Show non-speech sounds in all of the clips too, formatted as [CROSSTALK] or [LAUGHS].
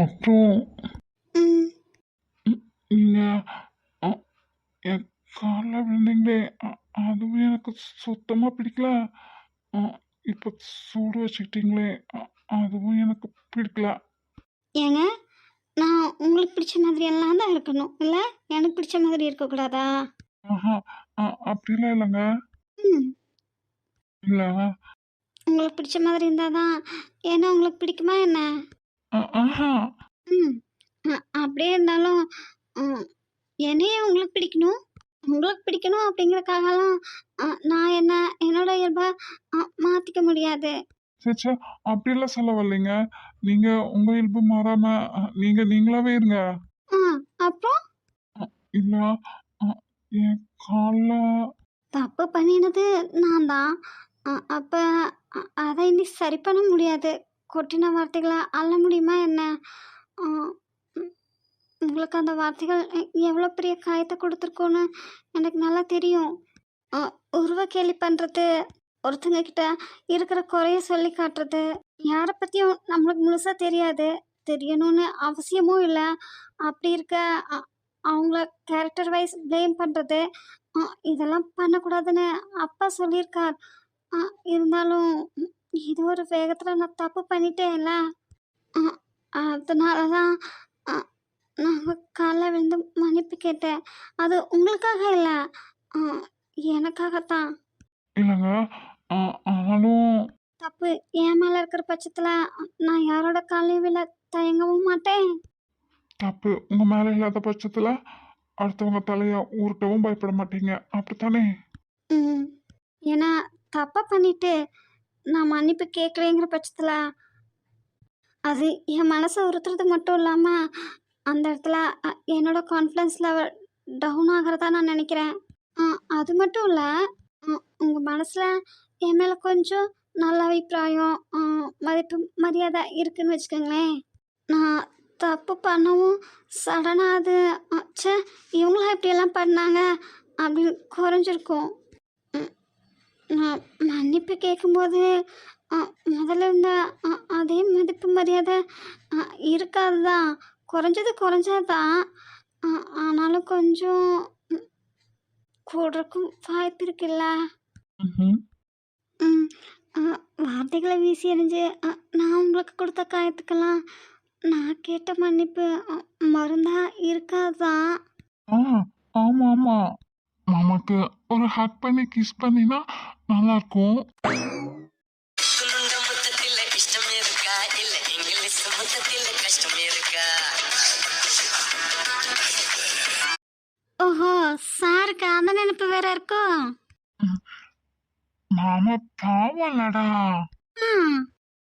அப்புறம் நீங்கள் என் காலில் விழுந்தீங்களே அதுவும் எனக்கு சுத்தமாக பிடிக்கல. இப்போ சூடு வச்சுக்கிட்டீங்களே அதுவும் எனக்கு பிடிக்கல. ஏங்க நான் உங்களுக்கு பிடிச்ச மாதிரி எல்லாம் தான் இருக்கணும் இல்லை? எனக்கு பிடிச்ச மாதிரி இருக்கக்கூடாதா? ஆஹா அப்படிலாம் இல்லைங்க. இல்லை. உங்களுக்கு பிடிச்ச மாதிரி இருந்தால் தான் ஏன்னா உங்களுக்கு பிடிக்குமா என்ன? ம். அ- அப்படியே இருந்தாலும் ம், என்னையே உங்களுக்கு பிடிக்கணும்? உங்களுக்கு பிடிக்கணும் அப்படிங்கறக்காகலாம் அ, நான் என்ன என்னோட இயல்பை மாற்றிக்க முடியாது. சரி சரி அப்படிலாம் சொல்ல வரலைங்க. நீங்கள் உங்கள் இயல்பு மாறாமல் நீங்கள் நீங்களாவே இருங்க. ஆ அப்புறம் இல்லை. என் காலில் தப்பு பண்ணினது நான் தான். அப்போ அதை இனி சரி பண்ண முடியாது. கொட்டின வார்த்தைகளை? அள்ள முடியுமா என்ன? உங்களுக்கு அந்த வார்த்தைகள் எவ்வளோ பெரிய காயத்தை கொடுத்துருக்கோன்னு எனக்கு நல்லா தெரியும். உருவ கேலி பண்ணுறது ஒருத்தங்க கிட்ட இருக்கிற குறைய சொல்லி காட்டுறது யாரை பற்றியும் நம்மளுக்கு முழுசாக தெரியாது. தெரியணும்னு அவசியமும் இல்லை. அப்படி இருக்க அவங்கள கேரக்டர் வைஸ் ப்ளேம் பண்ணுறது இதெல்லாம் பண்ணக்கூடாதுன்னு அப்பா சொல்லியிருக்கார். இருந்தாலும் ஏதோ ஒரு வேகத்தில் நான் தப்பு பண்ணிட்டேன்ல. அதனால தான் நான் காலைல விழுந்து மன்னிப்பு கேட்டேன். அது உங்களுக்காக இல்லை எனக்காகத்தான். இல்லைங்க ஆனாலும் தப்பு என் மேலே இருக்கிற பட்சத்தில் நான் யாரோட காலையும் விழ தயங்கவும் மாட்டேன். தப்பு உங்கள் மேலே இல்லாத பட்சத்தில் அடுத்தவங்க தலையை உருட்டவும் பயப்பட மாட்டீங்க. அப்படித்தானே? ம் ஏன்னா தப்பாக பண்ணிட்டு நான் மன்னிப்பு கேட்கலைங்கிற பட்சத்தில் அது என் மனசை உறுத்துறது மட்டும் இல்லாமல் அந்த இடத்துல என்னோட கான்ஃபிடன்ஸ் லெவல் டவுன் ஆகிறதா நான் நினைக்கிறேன். ஆ, அது மட்டும் இல்லை உங்கள் மனசில் என் மேலே கொஞ்சம் நல்ல அபிப்பிராயம் மதிப்பு மரியாதை இருக்குன்னு வச்சுக்கோங்களேன். நான் தப்பு பண்ணவும் சடனாக அது ச்சே இவங்களாம் இப்படியெல்லாம் பண்ணாங்க அப்படின்னு குறைஞ்சிருக்கும். நான் மன்னிப்பு கேட்கும்போது முதல்ல இருந்த அதே மதிப்பு மரியாதை இருக்காது தான் குறைஞ்சது குறைஞ்சது. தான் அ, ஆனாலும் கொஞ்சம் கூடுறக்கும் வாய்ப்பு இருக்குல்ல. வார்த்தைகளை வீசி எறிஞ்சு அ, நான் உங்களுக்கு கொடுத்த காயத்துக்கெல்லாம் நான் கேட்ட மன்னிப்பு மருந்தா இருக்காதான் ஆ ஆமாம் ஆமாம் மாமாக்கு ஒரு ஹக் பண்ணி கிஸ் பண்ணினா நல்லா இருக்கும் ஓஹோ சாருக்கு அந்த நினைப்பு வேற இருக்கும் மாமா பாவம் இல்லடா. ம்,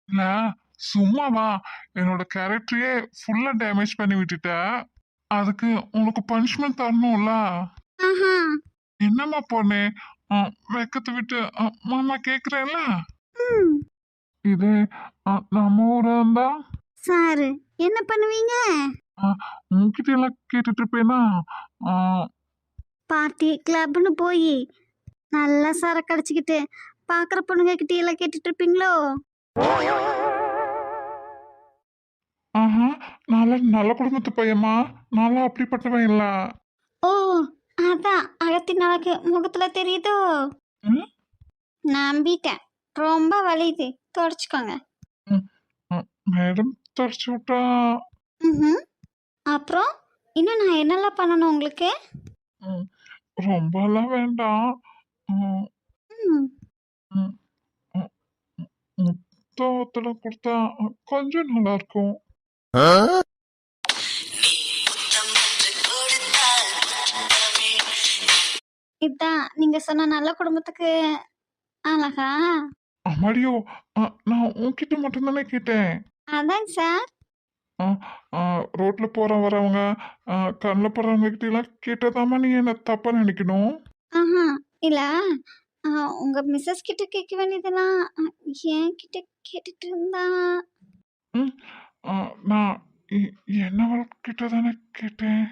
இல்ல சும்மாவா? என்னோட கேரக்டரையே ஃபுல்லா டேமேஜ் பண்ணி விட்டுட்ட. அதுக்கு உங்களுக்கு பனிஷ்மெண்ட் தரணும்ல. என்னம்மா பொண்ணு? வெக்கத்தை விட்டு மாமா கேக்குறேன்ல ம். இது ஆ, நம்ம ஊரா இருந்தா? சாரு என்ன பண்ணுவீங்க? உங்ககிட்ட எல்லாம் கேட்டுட்டு இருப்பேனா? ஆ, பார்ட்டி கிளப்னு போய் நல்லா சரக்கு அடிச்சுக்கிட்டு பார்க்குற பொண்ணுங்க கிட்ட எல்லாம் கேட்டுட்டு இருப்பீங்களோ? ஆஹா நல்ல நல்ல குடும்பத்து பையம்மா. நல்லா அப்படிப்பட்டவன் இல்ல. ஓ அதான். அழகு முகத்துல தெரியுதோ? நம்பிட்டேன். ரொம்ப வலியுது. தொடச்சிக்கோங்க. மேடம் தொடச்சு விட்டா? அப்புறம்? இன்னும் நான் என்னெல்லாம் பண்ணணும் உங்களுக்கு? ரொம்பலாம் வேண்டாம். முத்தத்தில் கொடுத்தா கொஞ்சம் நல்லா இருக்கும் இதான் நீங்க சொன்ன நல்ல குடும்பத்துக்கு அழகா? அம்மாடியோ நான் உன்கிட்ட மட்டும்தானே கேட்டேன். அதாங்க சார். ரோட்ல போற வரவங்க கண்ணில் போறவங்க கிட்ட எல்லாம் கேட்டதாம்மா நீ என்ன தப்பா நினைக்கணும்? ஆஹா இல்ல. உங்க மிஸ்ஸஸ் கிட்ட கேட்க வேண்டியதெல்லாம் என் கிட்ட கேட்டுட்டு இருந்தா நான் எ- என்னவள்கிட்ட தானே கேட்டேன்?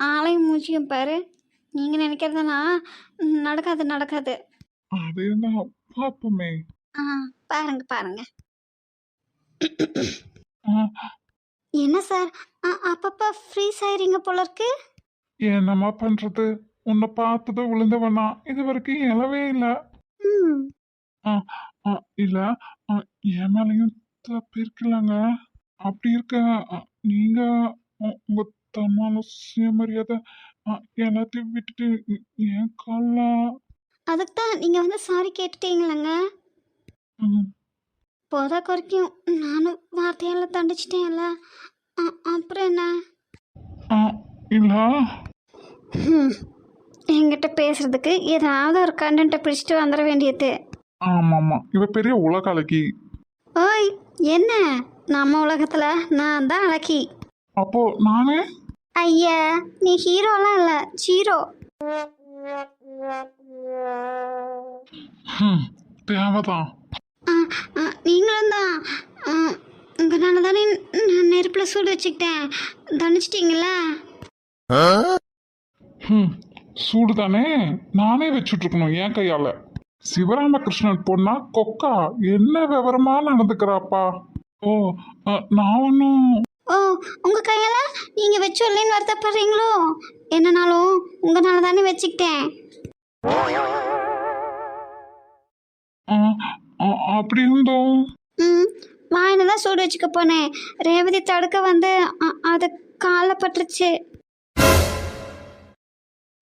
ஆளையும் மூச்சியும் பாரு. நீங்க நினைக்கிறதெல்லாம் நடக்காது நடக்காது. அது தான் பார்ப்போமே. ஆ பாருங்க பாருங்க. என்ன சார்? அப்பப்போ ஃப்ரீஸ் ஆயிறீங்க போல இருக்கு என்னம்மா பண்றது? உன்னை பார்த்தது விழுந்தவனா? இது வரைக்கும் எழவே இல்லை. இல்ல. என் மேலையும் தப்பு இருக்குல்லங்க. அப்படி இருக்க நீங்க உங்க தன்மான சுயமரியாதை. ஆ, எல்லாத்தையும் விட்டுட்டு எ- என் கால்லாம் அதுக்கு தான் நீங்கள் வந்து சாரி கேட்டுட்டீங்களங்க. போத குறைக்கும். நானும் வார்த்தையால் தண்டிச்சிட்டேன்ல. அ- அப்புறம் என்ன? இல்ல. ம், என்கிட்ட பேசுறதுக்கு ஏதாவது ஒரு கண்டென்ட்டை பிடிச்சிட்டு வந்துட வேண்டியது. ஆமாமா இவ பெரிய உலக அழகி. ஓய் என்ன? நம்ம உலகத்தில் நான் தான் அழகி. அப்போ நானே? ஐயா நீ ஹீரோலாம் இல்லை ஜீரோ ம், தேவைதான். ஆ, ஆ, நீங்களும் தான். உங்களால தானே நான் நெருப்பில் சூடு வச்சுக்கிட்டேன். தணிச்சிட்டிங்களா சூடு தானே? நானே வச்சுட்டு இருக்கணும் என் கையால. சிவராமகிருஷ்ணன் பொண்ணா கொக்கா? என்ன விவரமா நடந்துக்கிறாப்பா? ஓ நான் ஒன்றும் ஓ உங்கள் கையால் நீங்கள் வச்சு வரலன்னு வருத்தப்படுறீங்களோ? என்னனாலும் உங்களால தானே வச்சுக்கிட்டேன். அப்படி இருந்தோம். ம் வாயில தான் சூடு வச்சுக்க போனேன். ரேவதி தடுக்க வந்து அது காலில் பட்டுருச்சு.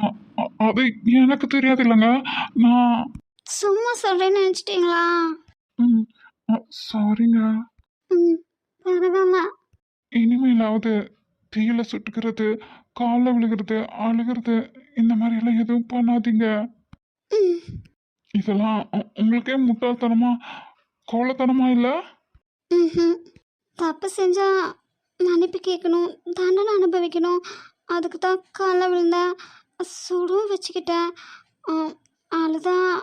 அ- அ- அது எனக்கு தெரியாது இல்லைங்க. நான் சும்மா சொல்கிறேன்னு நினச்சிட்டிங்களா? ம், சாரிங்க. ம் பரவாயில்ல. இனிமேலாவது தீயில சுட்டுக்கிறது காலில் விழுகிறது அழுகிறது இந்த மாதிரியெல்லாம் எதுவும் பண்ணாதீங்க. இதெல்லாம் உ- உங்களுக்கே முட்டாள்தனமா கோலத்தனமா இல்லை? ம்ஹும். தப்பு செஞ்சா மன்னிப்பு கேட்கணும் தண்டனை அனுபவிக்கணும். அதுக்கு தான் காலில் விழுந்தேன் சுடும் வச்சுக்கிட்டேன். ஆம், அழுதா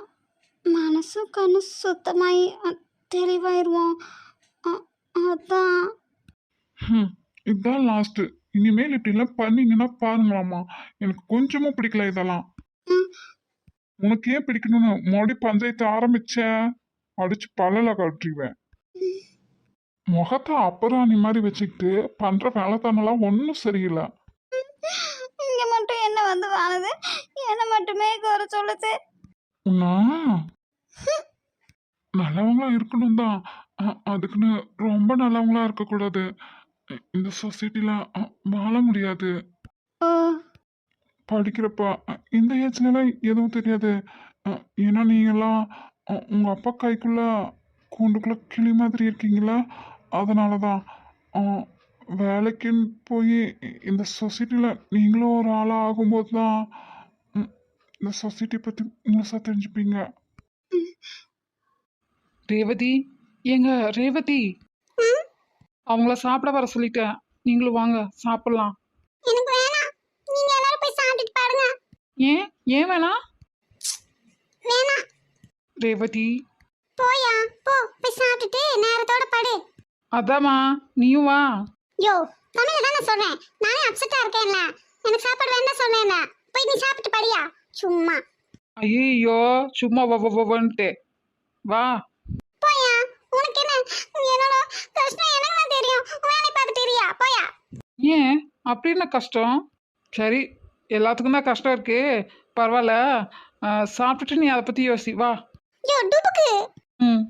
மனசும் கண்ணும் சுத்தமாகி அ, தெளிவாயிருவோம். அ- அதான் ம், இதுதான் லாஸ்ட்டு இனிமேல் இப்படிலாம் பண்ணீங்கன்னா பாருங்களாம்மா. எனக்கு கொஞ்சமும் பிடிக்கல இதெல்லாம். உனக்கு ஏன் பிடிக்கணும்னு மறுபடி பஞ்சாயத்து ஆரம்பிச்ச? அடிச்சு பல்லல கட்டுருவேன். முகத்தை அப்புறாணி மாதிரி வச்சுக்கிட்டு பண்ற வேலைத்தானெல்லாம் ஒன்றும் சரியில்லை. இங்கே மட்டும் என்ன வந்து வாழுது? என்னை மட்டுமே குறை சொல்லுது? உன்னா? நல்லவங்களா இருக்கணும் தான் அதுக்குன்னு ரொம்ப நல்லவங்களா இருக்கக்கூடாது. இந்த சொசைட்டில வாழ முடியாது. படிக்கிறப்ப இந்த ஏஜ்லலாம் எதுவும் தெரியாது. ஏன்னா நீங்கெல்லாம் அ, உங்க அப்பா கைக்குள்ள கூண்டுக்குள்ள கிளி மாதிரி இருக்கீங்களா? அதனால தான் வேலைக்குன்னு போய் இந்த சொசைட்டியில் நீங்களும் ஒரு ஆளாக ஆகும்போது தான் இந்த சொசைட்டி பற்றி முழுசாக தெரிஞ்சுப்பீங்க. ரேவதி ஏங்க ரேவதி! அவங்கள சாப்பிட வர சொல்லிட்டேன். நீங்களும் வாங்க சாப்பிடலாம். எனக்கு வேணாம். நீங்கள் எல்லாரும் போய் சாப்பிட்டுட்டு பாருங்க. ஏன்? ஏன் வேணாம்? வேணாம். ரேவதி. போயா? போ போய் சாப்பிட்டுட்டு நேரத்தோட படு. அதாம்மா நீயும் வா. யோ தமிழ்ல தானே சொல்றேன். நானே அப்செட்டா இருக்கேன்ல. எனக்கு சாப்பாடு வேண்டாம் சொன்னேன்ல. போய் நீ சாப்பிட்டு படியா? சும்மா. ஐயோ சும்மா வ வ- வன்ட்டு. வா. என்னோட கஷ்டம் எனக்கு தெரியும். வேலை பார்த்துட்டு இருயா போயா? ஏன்? அப்படி என்ன கஷ்டம்? சரி எல்லாத்துக்கும் தான் கஷ்டம் இருக்கு. பரவாயில்ல. சாப்பிட்டுட்டு நீ அதை பற்றி யோசி. வா. யோ டுபுக்கு. ம்.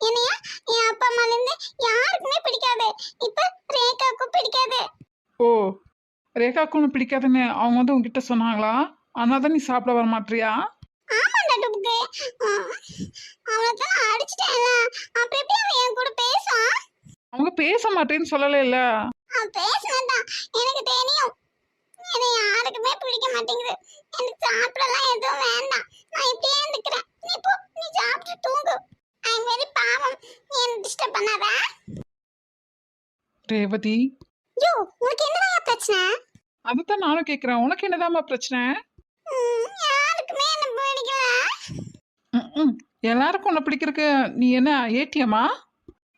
என்னையா? என் அப்பா அம்மால இருந்து யாருக்குமே பிடிக்காது. இப்ப ரேகாக்கும் பிடிக்காது. ஓ ரேகாக்கு ஒன்று பிடிக்காதுன்னு அவங்க வந்து உங்ககிட்ட சொன்னாங்களா? அதனால தான் நீ சாப்பிட வர மாட்டியா? ஆமாண்டா டுபுக்கு அவனுக்கு நான் அடிச்சிட்டேன்ல. அப்புறம் எப்படி அவன் என் கூட பேசுவான்? அவங்க பேச மாட்டேன்னு சொல்லலை இல்லை பேசினதான் எனக்கு தெரியும். என்னை யாருக்குமே பிடிக்க மாட்டேங்குது. எனக்கு சாப்பிடலாம் எதுவும் வேண்டாம். நான் இப்படியே இருந்துக்கிறேன். நீ போ நீ சாப்பிட்டு தூங்கு. ஐ வெரி பாவம். நீ என்ன டிஸ்டர்ப் பண்ணாத? ரேவதி. யோ உனக்கு என்னடா பிரச்சனை? அதுதான் நானும் கேட்குறேன் உனக்கு என்னதாம்மா பிரச்சனை? எல்லாருக்கும் உன்னை பிடிக்கிறதுக்கு நீ என்ன ஏடிஎம்மா?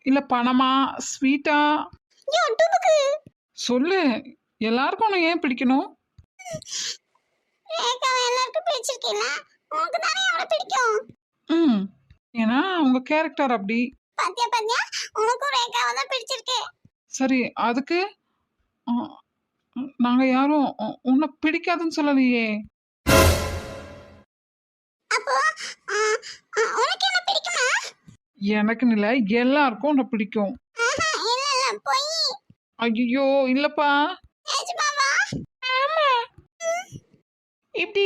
இல்லை பணமா? ஸ்வீட்டா? சொல்லு. எல்லாருக்கும் உன்னை ஏன் பிடிக்கணும்? ம். ஏன்னா உங்க கேரக்டர் அப்படி. பாத்தியா பாத்தியா? உனக்கும் ரேகாவை தான் பிடிச்சிருக்கு. சரி அதுக்கு நாங்க யாரும் உன்னை பிடிக்காதுன்னு சொல்லலையே. எனக்குன்னு இல்லை எல்லாருக்கும் உன்னை பிடிக்கும். இல்ல இல்ல ஐயோ இல்லப்பா. இப்படி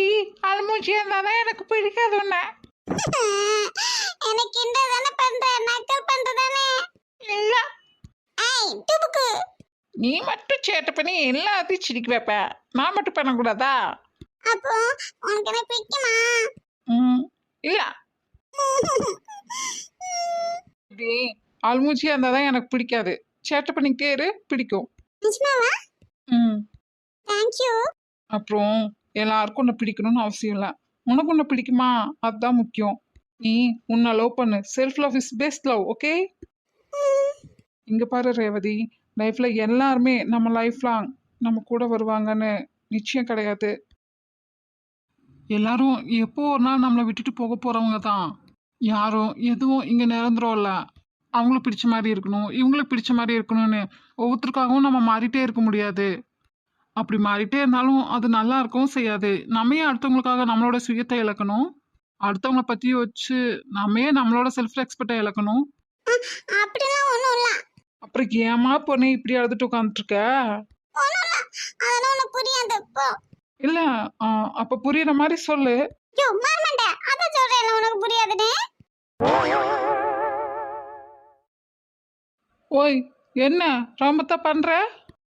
அலமூச்சியா இருந்தாதான் எனக்கு பிடிக்காது உன்னை. [LAUGHS] எனக்கு இந்த தானே பண்ற நக்கல் பண்றதானே இல்ல. ஏய் டுபுக்கு நீ மட்டும் சேட்டை பண்ணி எல்லாத்தையும் சிரிக்க வைப்ப. நான் மட்டும் பண்ணக்கூடாதா? அப்போ உனக்கு பிடிக்குமா? ம் இல்ல. [LAUGHS] இப்படி அல்மூச்சியா இருந்தாதான் எனக்கு பிடிக்காது. சேட்டை பண்ணிக்கிட்டே இரு பிடிக்கும். நிஜமாவா ம். அப்புறம் எல்லாருக்கும் உன்னை பிடிக்கணும்னு அவசியம் இல்லை. உனக்கு உன்னை பிடிக்குமா? அதுதான் முக்கியம். நீ உன்னை லவ் பண்ணு. Self love is best love okay இங்க பாரு ரேவதி. லைஃப்ல எல்லாருமே நம்ம லைஃப் லாங் நம்ம கூட வருவாங்கன்னு நிச்சயம் கிடையாது. எல்லாரும் எப்போ ஒரு நாள் நம்மளை விட்டுட்டு போக போறவங்க தான். யாரும் எதுவும் இங்க நிரந்தரம் இல்ல. அவங்களுக்கு பிடிச்ச மாதிரி இருக்கணும் இவங்களுக்கு பிடிச்ச மாதிரி இருக்கணும்னு ஒவ்வொருத்தருக்காகவும் நம்ம மாறிட்டே இருக்க முடியாது. அப்படி மாறிட்டே இருந்தாலும் அது நல்லா இருக்கவும் செய்யாது. நம்ம ஏன் அடுத்தவங்களுக்காக நம்மளோட சுயத்தை இழக்கணும்? அடுத்தவங்கள பத்தி வச்சு நம்ம ஏன் நம்மளோட செல்ஃப் ரெஸ்பெக்டை இழக்கணும்? அப்படிலாம் ஒண்ணும் இல்ல. அப்புறம் ஏமா பொண்ணு இப்படி அழுதுட்டு ஒண்ணும் இல்ல. அதெல்லாம் உனக்கு புரியாது இல்ல அப்ப புரியுற மாதிரி சொல்லு. யோ உனக்கு புரியாதுன்னு ஓய் என்ன? ரொம்பத்தான் பண்ற?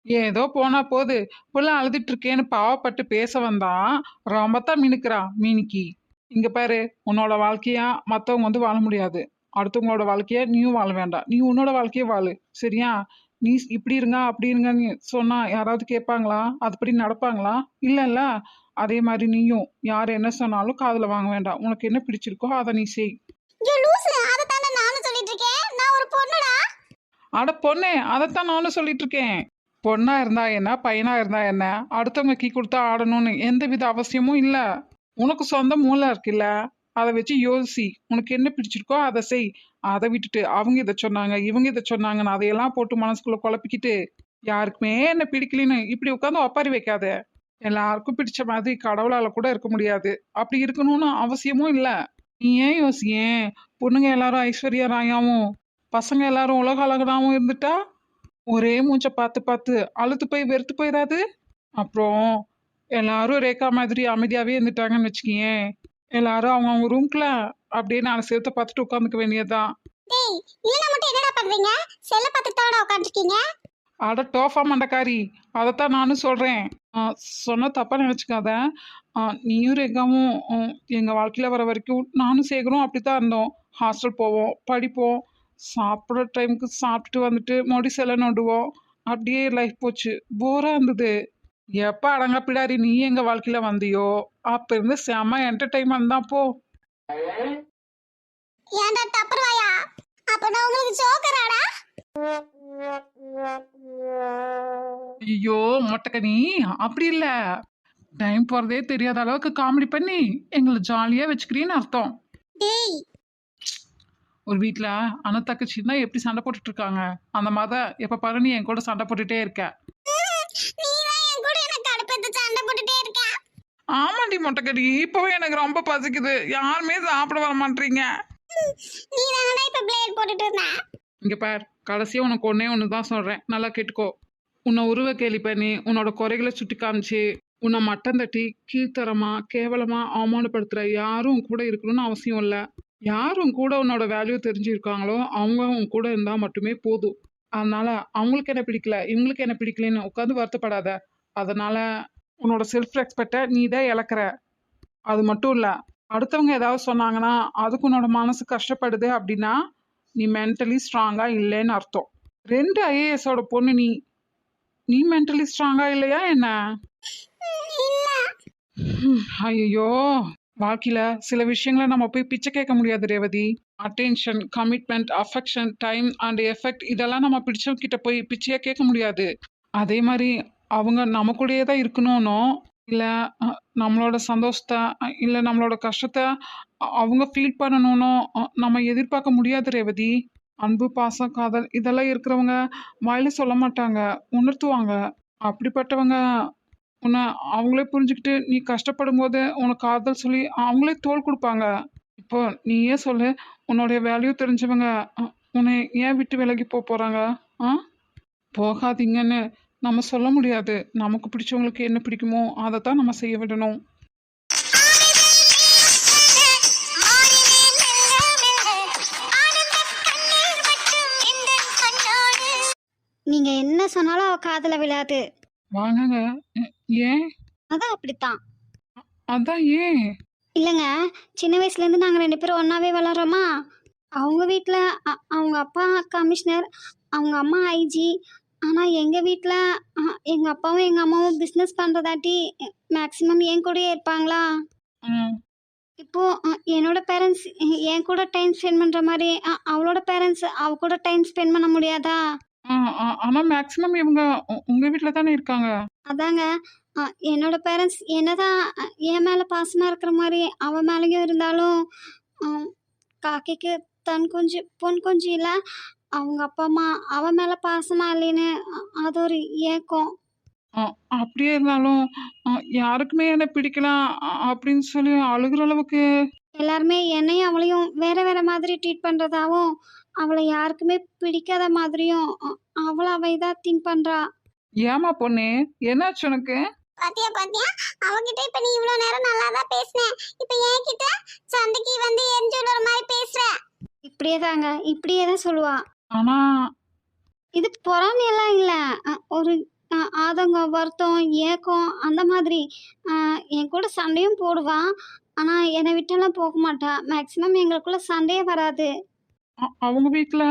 ஏதோ போனா போது. புள்ள அழுதுட்டு இருக்கேன்னு பாவப்பட்டு பேச வந்தான் ரொம்பத்தான் மினுக்கிறான் மீனிக்கு. இங்க பாரு உன்னோட வாழ்க்கையா மத்தவங்க வந்து வாழ முடியாது. அடுத்தவங்களோட வாழ்க்கைய நீயும் வாழ வேண்டாம். நீ உன்னோட வாழ்க்கையே வாழு. சரியா? நீ இப்படி இருங்க அப்படி இருங்கன்னு சொன்னா யாராவது கேட்பாங்களா? அதுபடி நடப்பாங்களா? இல்லைல்ல. அதே மாதிரி நீயும். யார் என்ன சொன்னாலும் காதுல வாங்க வேண்டாம். உனக்கு என்ன பிடிச்சிருக்கோ அதை நீ செய். அட பொண்ணே அதைத்தான் நானும் சொல்லிட்டு இருக்கேன் பொண்ணா இருந்தா என்ன? பையனா இருந்தா என்ன? அடுத்தவங்க கீ கொடுத்தா ஆடணும்னு எந்த வித அவசியமும் இல்ல. உனக்கு சொந்த மூளை இருக்குல்ல. அதை வச்சு யோசி. உனக்கு என்ன பிடிச்சிருக்கோ அதை செய். அதை விட்டுட்டு அவங்க இதை சொன்னாங்க இவங்க இதை சொன்னாங்கன்னு அதையெல்லாம் போட்டு மனசுக்குள்ள குழப்பிக்கிட்டு யாருக்குமே என்ன பிடிக்கலன்னு இப்படி உட்காந்து ஒப்பாரி வைக்காத. எல்லாருக்கும் பிடிச்ச மாதிரி கடவுளால கூட இருக்க முடியாது. அப்படி இருக்கணும்னு அவசியமும் இல்லை. நீ ஏன் யோசியேன் பொண்ணுங்க எல்லாரும் ஐஸ்வர்யா ராயாவும் பசங்க எல்லாரும் உலக அழகனாவும் இருந்துட்டா? ஒரே மூச்சை பார்த்து பார்த்து அழுத்து போய் வெறுத்து போயிடாது அப்புறம் எல்லாரும் ரேகா மாதிரி அமைதியாகவே இருந்துட்டாங்கன்னு வச்சுக்கியேன் எல்லாரும் அவங்க அவங்க ரூம்குள்ள அப்படியே நாலு சேர்த்த பார்த்துட்டு உட்காந்துக்க வேண்டியதுதான். டேய் மட்டும் என்னடா பண்றீங்க? செல்ல பார்த்து தானடா உட்கார்ந்திருக்கீங்க? அட டோஃபா மண்டக்காரி அதைத்தான் நானும் சொல்கிறேன் சொன்ன தப்பாக நினச்சிக்காத. நீயும் ரேகாவும் எங்கள் வாழ்க்கையில் வர வரைக்கும் நானும் சேகரும் அப்படி தான் இருந்தோம். ஹாஸ்டல் போவோம் படிப்போம் சாப்பிட்ற டைமுக்கு சாப்பிட்டுட்டு வந்துட்டு மொடி செலை நோண்டுவோம். அப்படியே லைஃப் போச்சு. போராக இருந்தது. எப்போ அடங்கா பிடாரி நீ எங்கள் வாழ்க்கையில் வந்தியோ? அப்போ இருந்து செம்ம என்டர்டைன்மெண்ட் தான் போ. ஏன்டா தப்புறவாயா அப்ப நான் உங்களுக்கு ஜோக்கராடா ஐயோ மொட்டைக்கனி அப்படி இல்லை. டைம் போகிறதே தெரியாத அளவுக்கு காமெடி பண்ணி எங்களை ஜாலியாக வச்சுக்கிறீன்னு அர்த்தம். ஒரு வீட்டில் அனத்தக்கச்சின்னா எப்படி சண்டை போட்டுட்டு இருக்காங்க? அந்த மாதிரி தான் எப்போ பாரு நீ என் கூட சண்டை போட்டுட்டே இருக்க. ஆமாண்டி மொட்டைக்கடி இப்போவே எனக்கு ரொம்ப பசிக்குது. யாருமே சாப்பிட வர மாட்டீங்க இங்கே பார் கடைசியாக உனக்கு ஒன்றே ஒன்று தான் சொல்கிறேன் நல்லா கேட்டுக்கோ. உன்னை உருவ கேலி பண்ணி உன்னோட குறைகளை சுட்டி காமிச்சு உன்னை மட்டம் தட்டி கீழ்த்தரமா கேவலமாக அவமானப்படுத்துகிற யாரும் உன் கூட இருக்கணும்னு அவசியம் இல்லை. யாரும் கூட உன்னோட வேல்யூ தெரிஞ்சிருக்காங்களோ அவங்க உன் கூட இருந்தால் மட்டுமே போதும். அதனால் அவங்களுக்கு என்ன பிடிக்கல? இவங்களுக்கு என்ன பிடிக்கலன்னு உட்காந்து வருத்தப்படாத. அதனால் உன்னோட செல்ஃப் ரெஸ்பெக்டை நீ தான் இழக்கிற. அது மட்டும் இல்லை அடுத்தவங்க ஏதாவது சொன்னாங்கன்னா அதுக்கு உன்னோட மனசு கஷ்டப்படுது அப்படின்னா நீ மென்டலி ஸ்ட்ராங்காக இல்லைன்னு அர்த்தம். ரெண்டு ஐஏஎஸோட பொண்ணு நீ நீ மென்டலி ஸ்ட்ராங்காக இல்லையா என்ன? ஐயோ வாழ்க்கையில சில விஷயங்களை நம்ம போய் பிச்சை கேட்க முடியாது Revathi. Attention commitment affection time and effect இதெல்லாம் நம்ம பிடிச்சவங்க கிட்ட போய் பிச்சையா கேட்க முடியாது. அதே மாதிரி அவங்க நம்ம கூடயே தான் இருக்கணும்னோ இல்லை நம்மளோட சந்தோஷத்தை இல்லை நம்மளோட கஷ்டத்தை அவங்க ஃபீல் பண்ணணும்னோ நம்ம எதிர்பார்க்க முடியாது ரேவதி. அன்பு பாசம் காதல் இதெல்லாம் இருக்கிறவங்க வாயில சொல்ல மாட்டாங்க உணர்த்துவாங்க. அப்படிப்பட்டவங்க உன்னை அவங்களே புரிஞ்சுக்கிட்டு நீ கஷ்டப்படும் போது உனக்கு காதல் சொல்லி அவங்களே தோல் கொடுப்பாங்க. இப்போ நீயே சொல்லு உன்னுடைய வேல்யூ தெரிஞ்சவங்க உன்னை ஏன் விட்டு விலகி போக போகிறாங்க ஆ? போகாதீங்கன்னு நம்ம சொல்ல முடியாது. நமக்கு பிடிச்சவங்களுக்கு என்ன பிடிக்குமோ அதை தான் நம்ம செய்ய விடணும். நீங்க என்ன சொன்னாலும் அவ காதுல விழாது. வாங்கங்க. ஏன்? அதான் அப்படித்தான். அதான் ஏன்? இல்லைங்க சின்ன வயசுலேருந்து நாங்கள் ரெண்டு பேரும் ஒன்றாவே வளர்றோமா? அவங்க வீட்டில் அவங்க அப்பா கமிஷனர் அவங்க அம்மா ஐஜி ஆனால் எங்கள் வீட்டில் எங்கள் அப்பாவும் எங்கள் அம்மாவும் பிஸ்னஸ் பண்ணுறதாட்டி மேக்ஸிமம் என் கூடயே இருப்பாங்களா? இப்போது என்னோட பேரண்ட்ஸ் என் கூட டைம் ஸ்பெண்ட் பண்ணுற மாதிரி அவளோட பேரண்ட்ஸ் அவ கூட டைம் ஸ்பெண்ட் பண்ண முடியாதா? ஆனா மேக்சிமம் இவங்க உங்க வீட்டில் தானே இருக்காங்க? அதாங்க என்னோட பேரண்ட்ஸ் என்னதான் என் மேலே பாசமாக இருக்கிற மாதிரி அவ மேலேயும் இருந்தாலும் காக்கைக்கு தன் குஞ்சு பொன் குஞ்சு இல்லை அவங்க அப்பா அம்மா அவ மேலே பாசமாக இல்லைன்னு அது ஒரு ஏக்கம். ஆ, அப்படியே இருந்தாலும் யாருக்குமே என்ன பிடிக்கலாம் அ- அப்படின்னு சொல்லி அழுகிற அளவுக்கு. எல்லாருமே என்னையும் அவளையும் வேற வேற மாதிரி ட்ரீட் பண்ணுறதாவும் அவளை யாருக்குமே பிடிக்காத மாதிரியும் அ, அவளை அவ இதாக திங்க் பண்ணுறா ஏமா பொண்ணு? என்னாச்சு உனக்கு? பாத்தியா பாத்தியா? அவகிட்ட இப்ப நீ இவ்வளவு நேரம் நல்லா தான் பேசின. இப்ப என்கிட்ட சண்டைக்கு வந்து எரிஞ்சு விடுற மாதிரி பேசுற. இப்படியே தாங்க இப்படியே தான் சொல்லுவா. ஆனா இது பொறாமையெல்லாம் இல்லை. ஒரு அ, ஆதங்கம் வருத்தம் ஏக்கம் அந்த மாதிரி. என் கூட சண்டையும் போடுவான் ஆனால் என்னை விட்டெல்லாம் போக மாட்டா. மேக்ஸிமம் எங்களுக்குள்ள சண்டையே வராது. அ- அவங்க வீட்டில்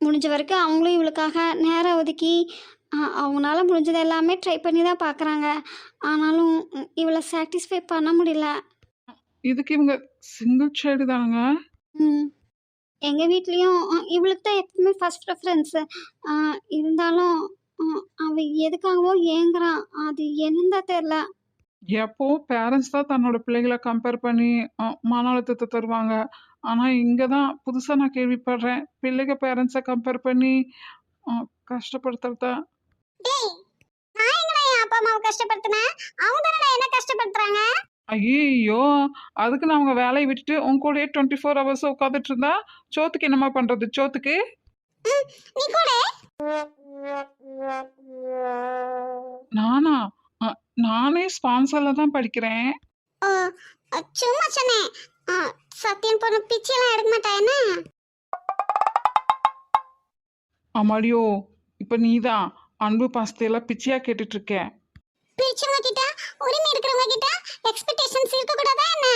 முடிஞ்ச வரைக்கும் அவங்களும் இவளுக்காக நேரம் ஒதுக்கி அவங்களால முடிஞ்சது எல்லாமே ட்ரை பண்ணி தான் பார்க்குறாங்க ஆனாலும் இவளை சாட்டிஸ்ஃபை பண்ண முடியல. இதுக்கு இவங்க சிங்கிள் சைடு தானுங்க ம். எங்கள் வீட்லேயும் இவளுக்கு தான் எப்பவுமே ஃபஸ்ட் ப்ரிஃபரன்ஸு இருந்தாலும் அஹ், அவ எதுக்காகவோ ஏங்குறான் அது என்னன்னு தான் தெரில. எப்போ பேரண்ட்ஸ் தான் தன்னோட பிள்ளைகளை கம்பேர் பண்ணி மன அழுத்தத்தை தருவாங்க. ஆனால் இங்கே தான் புதுசாக நான் கேள்விப்படுறேன். பிள்ளைங்க பேரண்ட்ஸை கம்பேர் பண்ணி கஷ்டப்படுத்துறத. டேய் நான் எங்கடா என் அப்பா அம்மாவை கஷ்டப்படுத்தினேன்? அவங்க தானடா என்ன கஷ்டப்படுத்துறாங்க? ஐயோ அதுக்கு நான் அவங்க வேலையை விட்டுட்டு உன் கூடயே டுவெண்ட்டி ஃபோர் ஹவர்ஸ் உட்காந்துட்டு இருந்தா சோத்துக்கு என்னம்மா பண்ணுறது சோத்துக்கு? நானா? நானே ஸ்பான்சரில் தான் படிக்கிறேன். சும்மா சொன்னேன். சத்தியம் பொண்ணு பிச்சையெல்லாம் எடுக்க மாட்டா என்ன? அம்மாடியோ இப்போ நீ தான் அன்பு பாசத்தையெல்லாம் பிச்சையாக கேட்டுட்ருக்கேன் பிரிச்சவங்க கிட்ட உரிமை இருக்கிறவங்க கிட்ட எக்ஸ்பெக்டேஷன்ஸ் இருக்க கூடாதா என்ன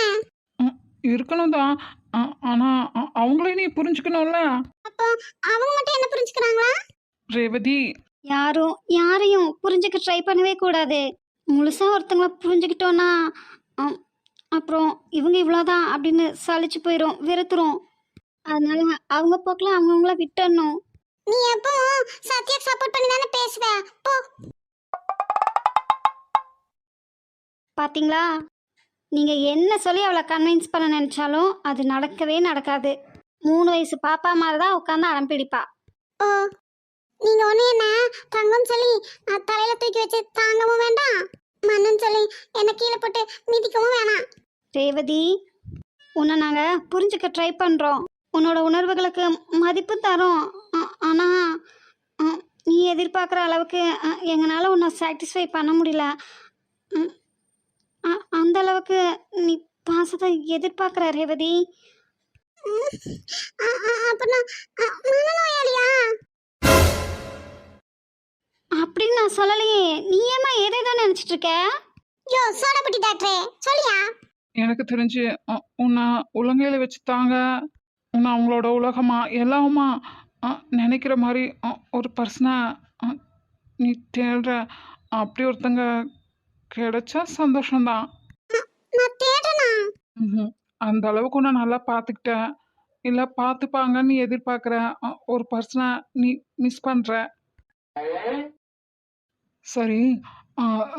இருக்கணும் தான் ஆனால் அவங்களையும் நீ புரிஞ்சுக்கணும்ல? அப்போ அவங்க மட்டும் என்ன புரிஞ்சுக்கிறாங்களா? ரேவதி. யாரும் யாரையும் புரிஞ்சுக்க ட்ரை பண்ணவே கூடாது. முழுசாக ஒருத்தங்கள புரிஞ்சுக்கிட்டோன்னா அப்புறம் இவங்க இவ்வளோதான் அப்படின்னு சலிச்சு போயிடும் வெறுத்துரும். அதனால அவங்க போக்கில் அவங்கவுங்கள விட்டுடணும் நீ எப்போ சத்யாக்கு சப்போர்ட் பண்ணி தானே பேசுவ? போ. பாத்தீங்களா? நீங்கள் என்ன சொல்லி அவளை கன்வின்ஸ் பண்ண நினச்சாலும் அது நடக்கவே நடக்காது. மூணு வயசு பாப்பா மாதிரி தான் உட்காந்து அடம் பிடிப்பா. ஓ நீங்க ஒண்ணு என்ன? தங்கம் சொல்லி தலையில தூக்கி வச்சு தாங்கவும் வேண்டாம்? மண்ணுன்னு சொல்லி என்ன கீழே போட்டு மிதிக்கவும் வேணாம். ரேவதி உன்னை நாங்கள் புரிஞ்சுக்க ட்ரை பண்ணுறோம் உன்னோட உணர்வுகளுக்கு மதிப்பு தரோம். ஆனால் நீ எதிர்பார்க்குற அளவுக்கு எங்களால் உன்னை சாட்டிஸ்ஃபை பண்ண முடியல. அந்த அளவுக்கு நீ பாசத்தை எதிர்பார்க்குற ரேவதி? அப்படின்னா அஹ், மனநோயாளியா? அப்படின்னு நான் சொல்லலையே. நீ ஏமா எதை தான் நினச்சிட்டு இருக்க யோ சோடாபுட்டி டாக்டரே சொல்லியா? எனக்கு தெரிஞ்சு உன்னை உலங்கையில் வச்சு தாங்க உன்னை அவங்களோட உலகமா எல்லாமா நினைக்கிற மாதிரி ஒரு பர்சனை நீ தேடுற அப்படி ஒருத்தங்க கிடைச்சா சந்தோஷம்தான். நான். அந்த அளவுக்கு உன்னை நல்லா பார்த்துக்கிட்டேன் இல்லை பார்த்துப்பாங்கன்னு எதிர்பார்க்குற ஒரு பர்சனை நீ மிஸ் பண்ணுற சரி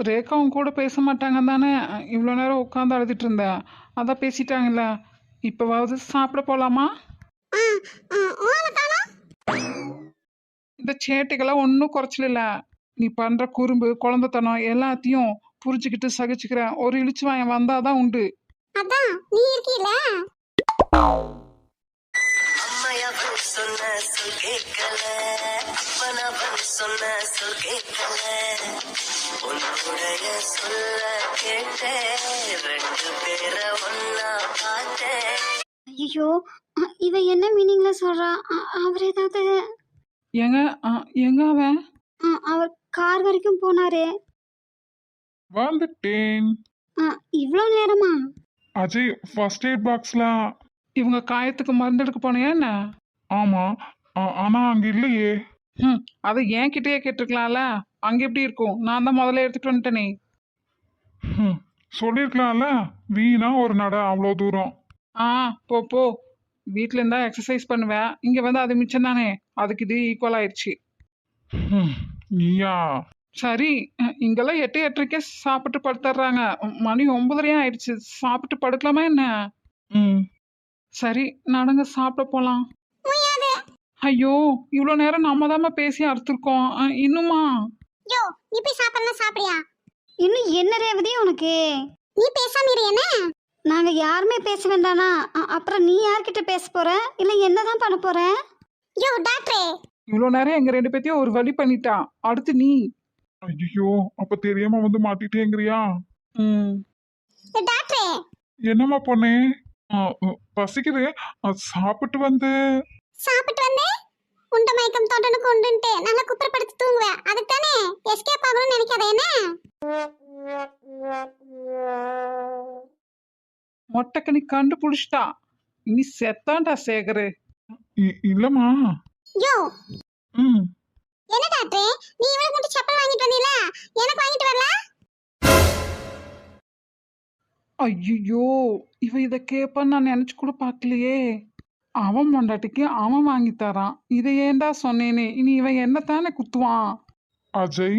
ரேகா உன் கூட பேச மாட்டாங்க தானே இவ்வளோ நேரம் உட்காந்து அழுதுட்டு இருந்தேன் அதான் பேசிட்டாங்கல்ல இப்போவாவது சாப்பிட போகலாமா இந்த சேட்டைக்கெல்லாம் ஒன்றும் குறைச்சல் நீ பண்ற குறும்பு குழந்தைத்தனம் எல்லாத்தையும் புரிஞ்சுக்கிட்டு சகிச்சுக்கிறேன். ஒரு இழிச்சு வாயன் வந்தாதான் உண்டு. அதான் நீ இருக்கீல? ஐயோ இவ என்ன மீனிங்ல சொல்றா? அவர் ஏதாவது எங்க எங்க அவன்? அவர் கார் வரைக்கும் போனாரே. வந்துட்டேன் இவ்வளோ நேரமா? அஜய் ஃபர்ஸ்ட் எய்ட் பாக்ஸ்ல இவங்க காயத்துக்கு மருந்து எடுக்க போனியா என்ன? ஆமா ஆ- ஆனா அங்க இல்லையே. ம் அதை என்கிட்டயே கேட்டிருக்கலாம்ல? அங்க எப்படி இருக்கும்? நான் தான் முதல்ல எடுத்துட்டு வந்துட்டேனே. ஹம், சொல்லிருக்கலாம்ல? வீணா ஒரு நட அவ்வளோ தூரம். ஆ போ போ. வீட்டில் இருந்தா எக்ஸசைஸ் பண்ணுவேன் இங்க வந்து அது மிச்சம் தானே அதுக்கு இது ஈக்குவல் ஆயிடுச்சு. ஹம், நீயா? சரி இங்கெல்லாம் எட்டு எட்டரைக்கே சாப்பிட்டு படுத்துடுறாங்க மணி ஒன்பதரையே ஆயிடுச்சு. சாப்பிட்டு படுக்கலாமா என்ன? ம். சரி நடங்க சாப்பிட போலாம். முடியாது. ஐயோ இவ்வளோ நேரம் நம்ம தாம்மா பேசி அறுத்துருக்கோம். இன்னுமா? யோ நீ போய் சாப்பிடணும் சாப்பிடியா இன்னும் என்ன ரேவதி உனக்கு? நீ பேசாம இரு என்ன? நாங்க யாருமே பேச வேண்டானா அப்புறம் நீ யார்கிட்ட பேச போற? இல்ல என்னதான் பண்ண போற? யோ டாக்டரே. இவ்வளோ நேரம் எங்க ரெண்டு பேத்தையும் ஒரு வழி பண்ணிட்டான் அடுத்து நீ. ஐயோ அப்ப தெரியாம வந்து மாட்டிட்டேங்கிறியா? டாக்டரே! என்னம்மா பொண்ணே? பசிக்குது. சாப்பிட்டு வந்து. சாப்பிட்டு வந்து? உண்ட மயக்கம் தொண்டனு கொண்டுன்ட்டு. நல்லா குப்புறப்படுத்தி தூங்குவேன் அதுக்கு தானே எஸ்கேப் ஆகணும்னு நினைக்காத என்ன? மொட்டைக்கனி கண்டுபிடிச்சிட்டா. இனி செத்தான்டா சேகரு. இ- இல்லம்மா. யோ! ம். என்ன டாக்டரே? நீ இவ்வளவு மட்டும் செப்பல் வாங்கிட்டு வந்தீல எனக்கு வாங்கிட்டு வரல? ஐயோ இவ இத கேப்பான்னு நான் நினைச்சு கூட பார்க்கலையே. அவன் பொண்டாட்டிக்கு அவன் வாங்கி தரான். இதை ஏன்டா சொன்னேனே? இனி இவன் என்னத்தானே குத்துவான்? அஜய்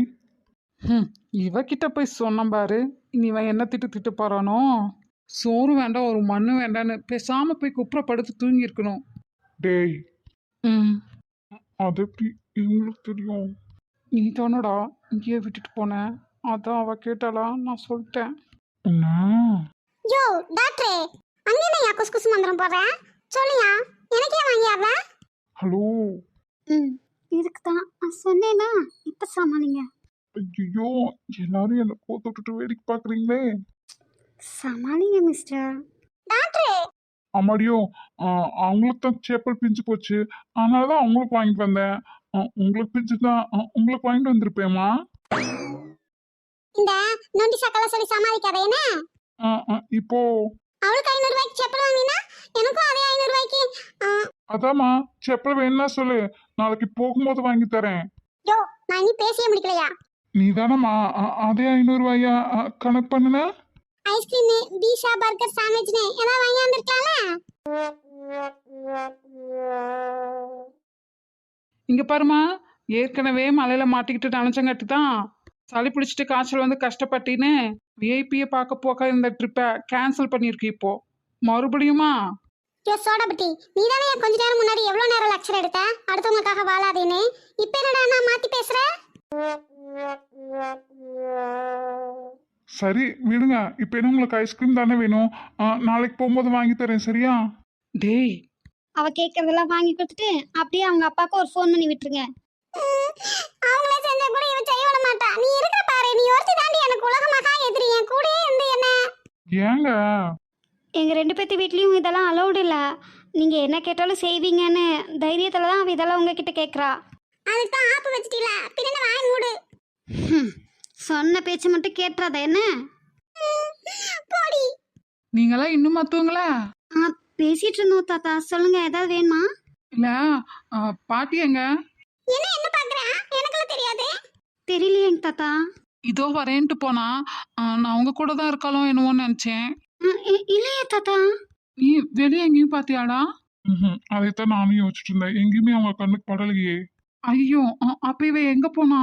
ஹம், இவகிட்ட போய் சொன்னேன் பாரு. இனி இவன் என்ன திட்டு திட்டு போறானோ? சோறு வேண்டாம் ஒரு மண்ணு வேண்டான்னு பேசாம போய் குப்புற படுத்து தூங்கி இருக்கணும் டேய். ம். அது எப்படி? எங்களுக்கு தெரியும். நீ தானடா இங்கேயே விட்டுட்டு போனேன் அதான் அவ கேட்டாளா நான் சொல்லிட்டேன். என்ன யோ டாக்டரே அங்க என்ன யா குஸ் குஸ் மந்திரம் போடுற சொல்லியா எனக்கே வாங்கியாவ? ஹலோ. ம் இதுக்கு தான். சொன்னேனா இப்ப சமாளிங்க. ஐயோ எல்லாரும் என்ன கோத்து விட்டுட்டு வேடிக்கை பாக்குறீங்களே சமாளிங்க மிஸ்டர். டாக்டரே. அம்மாடியோ அவங்களுக்கு தான் சேப்பல் பிஞ்சு போச்சு. அதனால தான் அவங்களுக்கு வாங்கிட்டு வந்தேன். உங்களுக்கு பிஞ்சு தான் உங்களுக்கு வாங்கிட்டு வந்திருப்பேம்மா. இந்த நொண்டி சக்கலை சொல்லி சமாளிக்காத என்ன? இப்போ. அவளுக்கு ஐநூறு ரூபாய்க்கு செப்பல் வாங்கினா எனக்கும் அதே ஐநூறு ரூபாய்க்கு அதாம்மா செப்பல் வேணும்னா சொல்லு. நாளைக்கு போகும்போது வாங்கி தரேன். யோ நான் இனி பேசியே முடிக்கலையா? நீ தானம்மா அதே ஐநூறுரூவாயா கணக்கு பண்ணுன? ஐஸ்கிரீம் பீஸா பர்கர் சாண்ட்விச்னு ஏதாவது வாங்கி வந்திருக்கலாம்ல இங்க பாருமா ஏற்கனவே மலையில மாட்டிக்கிட்டு நினைச்சங்காட்டி தான் சளி பிடிச்சிட்டு காய்ச்சல் வந்து கஷ்டப்பட்டின்னு விஐபியை பார்க்க போக இந்த ட்ரிப்பை கேன்சல் பண்ணியிருக்கு இப்போ. மறுபடியுமா? யோ சோடா பட்டி நீ தானே கொஞ்ச நேரம் முன்னாடி எவ்வளவு நேரம் லெக்சர் எடுத்த? அடுத்தவங்களுக்காக வாழாதேன்னு. இப்ப என்னடா நான் மாத்தி பேசுற? சரி விடுங்க. இப்போ என்ன உங்களுக்கு ஐஸ்கிரீம் தானே வேணும். ஆ, நாளைக்கு போகும்போது வாங்கி தரேன் சரியா? டேய் அவ கேட்கறதெல்லாம் வாங்கி கொடுத்துட்டு அப்படியே அவங்க அப்பாவுக்கு ஒரு ஃபோன் பண்ணி விட்டுருங்க. அவங்களே செஞ்சா கூட இவன் செய்ய விட மாட்டா. நீ இருக்கிற பாரு நீ ஒருத்தி தாண்டி எனக்கு உலகமாக எதிரி. என் கூடயே இருந்து என்ன? ஏங்க? எங்க ரெண்டு பேர்த்து வீட்லயும் இதெல்லாம் அலௌடு இல்ல. நீங்க என்ன கேட்டாலும் செய்வீங்கன்னு தைரியத்துல தான் அவ இதெல்லாம் உங்ககிட்ட கேக்குறா. அதுக்கு தான் ஆப்பு வச்சிட்டீல. பின்ன என்ன வாய் மூடு. சொன்ன பேச்சு மட்டும் கேட்டுறாத என்ன? போடி. நீங்களாம் இன்னும் மத்துவங்களா? ஆ பேசிட்டு இருந்தோம் தாத்தா. சொல்லுங்க ஏதாவது வேணுமா? இல்ல பாட்டி எங்க? என்ன என்ன பாக்குற எனக்குலாம் தெரியாது. தெரியலையேங்க தாத்தா. இதோ வரேன்ட்டு போனா நான் உங்க கூட தான் இருக்காளோ என்னவோன்னு நினைச்சேன். இல்லையே தாத்தா. நீ வெளியே எங்கேயும் பாத்தியாடா. அதைத்தான் நானும் யோசிச்சுட்டு இருந்தேன். எங்கேயுமே அவங்க கண்ணுக்கு படலையே. ஐயோ அப்ப இவ எங்க போனா?